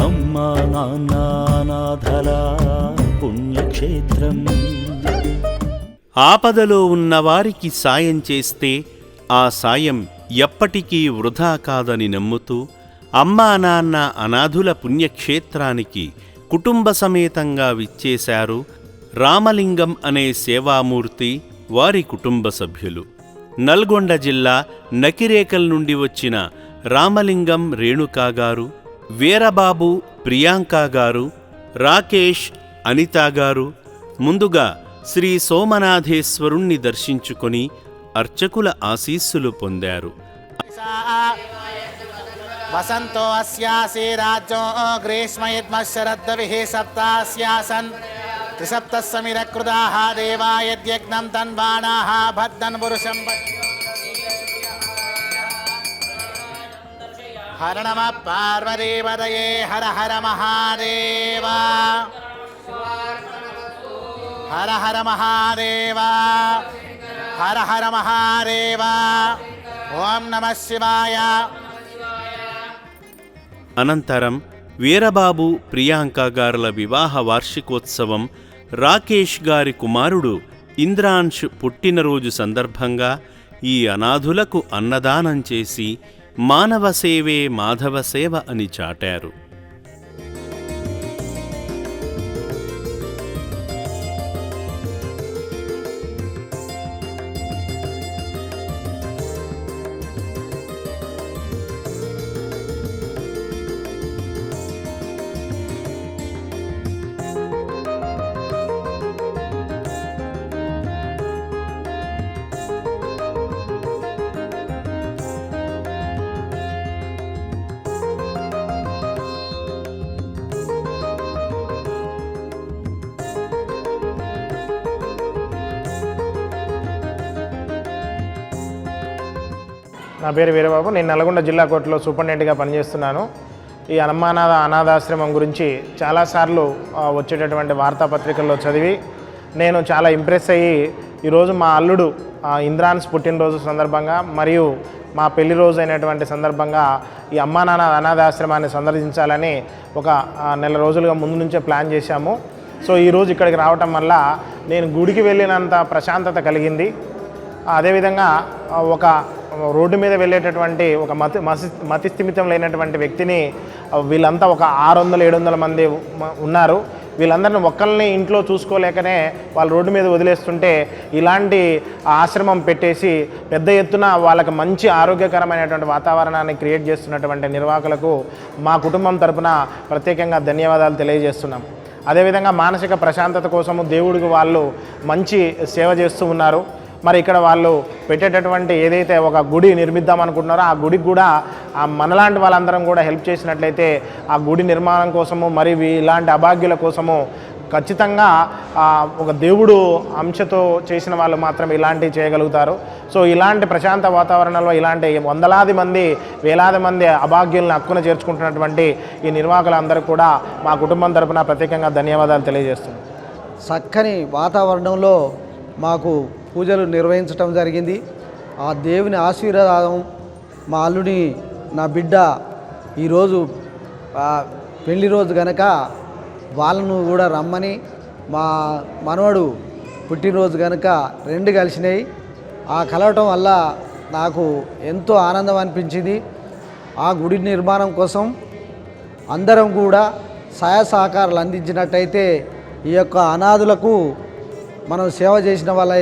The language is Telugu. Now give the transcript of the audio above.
అమ్మ నాన్న పుణ్యక్షేత్రం. ఆపదలో ఉన్నవారికి సాయం చేస్తే ఆ సాయం ఎప్పటికీ వృధా కాదని నమ్ముతూ అమ్మా నాన్న అనాథుల పుణ్యక్షేత్రానికి కుటుంబ సమేతంగా విచ్చేశారు రామలింగం అనే సేవామూర్తి వారి కుటుంబ సభ్యులు. నల్గొండ జిల్లా నకిరేకల్ నుండి వచ్చిన రామలింగం రేణుకా గారు వీరబాబు ప్రియాంక గారు రాకేష్ అనిత గారు ముందుగా శ్రీ సోమనాథేశ్వరుణ్ణి దర్శించుకొని అర్చకుల ఆశీస్సులు పొందారు. వసంతో అస్యాసి రాజ్యో గ్రీష్మ యద్మశరద్విః సప్తాస్యాసన్. త్రిసప్తస్సమిరకృదాः దేవా యద్యజ్ఞం తన్వాణాः భద్దన్ పురుషం హర నమ పార్వదేవదయే హర హర మహాదేవ హర హర మహాదేవ హర హర మహాదేవ ఓం నమ శివాయ అనంతరం వీరబాబు ప్రియాంక గారుల వివాహ వార్షికోత్సవం రాకేష్ గారి కుమారుడు ఇంద్రాంశ్ పుట్టినరోజు సందర్భంగా ఈ అనాథులకు అన్నదానం చేసి మానవ సేవే మాధవ సేవ అని చాటారు. నా పేరు వీరబాబు. నేను నల్గొండ జిల్లా కోర్టులో సూపరింటెండెంట్గా పనిచేస్తున్నాను. ఈ అనమానాథ అనాథాశ్రమం గురించి చాలాసార్లు వచ్చేటటువంటి వార్తాపత్రికల్లో చదివి నేను చాలా ఇంప్రెస్ అయ్యి ఈరోజు మా అల్లుడు ఇంద్రాన్స్ పుట్టినరోజు సందర్భంగా మరియు మా పెళ్ళి రోజు అయినటువంటి సందర్భంగా ఈ అమ్మా నాన్న అనాథాశ్రమాన్ని సందర్శించాలని ఒక నెల రోజులుగా ముందు నుంచే ప్లాన్ చేశాము. సో ఈరోజు ఇక్కడికి రావటం వల్ల నేను గుడికి వెళ్ళినంత ప్రశాంతత కలిగింది. అదేవిధంగా ఒక రోడ్డు మీద వెళ్ళేటటువంటి ఒక మతి మసి మతి స్థిమితం లేనటువంటి వ్యక్తిని వీళ్ళంతా ఒక ఆరు వందల ఏడు వందల మంది ఉన్నారు. వీళ్ళందరిని ఒక్కరిని ఇంట్లో చూసుకోలేకనే వాళ్ళు రోడ్డు మీద వదిలేస్తుంటే ఇలాంటి ఆశ్రమం పెట్టేసి పెద్ద ఎత్తున వాళ్ళకి మంచి ఆరోగ్యకరమైనటువంటి వాతావరణాన్ని క్రియేట్ చేస్తున్నటువంటి నిర్వాహకులకు మా కుటుంబం తరపున ప్రత్యేకంగా ధన్యవాదాలు తెలియజేస్తున్నాం. అదేవిధంగా మానసిక ప్రశాంతత కోసము దేవుడికి వాళ్ళు మంచి సేవ చేస్తూ ఉన్నారు. మరి ఇక్కడ వాళ్ళు పెట్టేటటువంటి ఏదైతే ఒక గుడి నిర్మిద్దాం అనుకుంటున్నారో ఆ గుడికి కూడా ఆ మనలాంటి వాళ్ళందరం కూడా హెల్ప్ చేసినట్లయితే ఆ గుడి నిర్మాణం కోసము మరి ఇలాంటి అభాగ్యుల కోసము ఖచ్చితంగా ఒక దేవుడు అంశతో చేసిన వాళ్ళు మాత్రం ఇలాంటివి చేయగలుగుతారు. సో ఇలాంటి ప్రశాంత వాతావరణంలో ఇలాంటి వందలాది మంది వేలాది మంది అభాగ్యులను హక్కున చేర్చుకుంటున్నటువంటి ఈ నిర్వాహకులందరూ కూడా మా కుటుంబం తరపున ప్రత్యేకంగా ధన్యవాదాలు తెలియజేస్తున్నాం. చక్కని వాతావరణంలో మాకు పూజలు నిర్వహించటం జరిగింది. ఆ దేవుని ఆశీర్వాదం మా అల్లుని నా బిడ్డ ఈరోజు పెళ్ళి రోజు గనక వాళ్ళను కూడా రమ్మని మా మనవడు పుట్టినరోజు కనుక రెండు కలిసినాయి. ఆ కలవటం వల్ల నాకు ఎంతో ఆనందం అనిపించింది. ఆ గుడి నిర్మాణం కోసం అందరం కూడా సహాయ సహకారాలు అందించినట్టయితే ఈ యొక్క అనాథులకు మనం సేవ చేసిన వాళ్ళ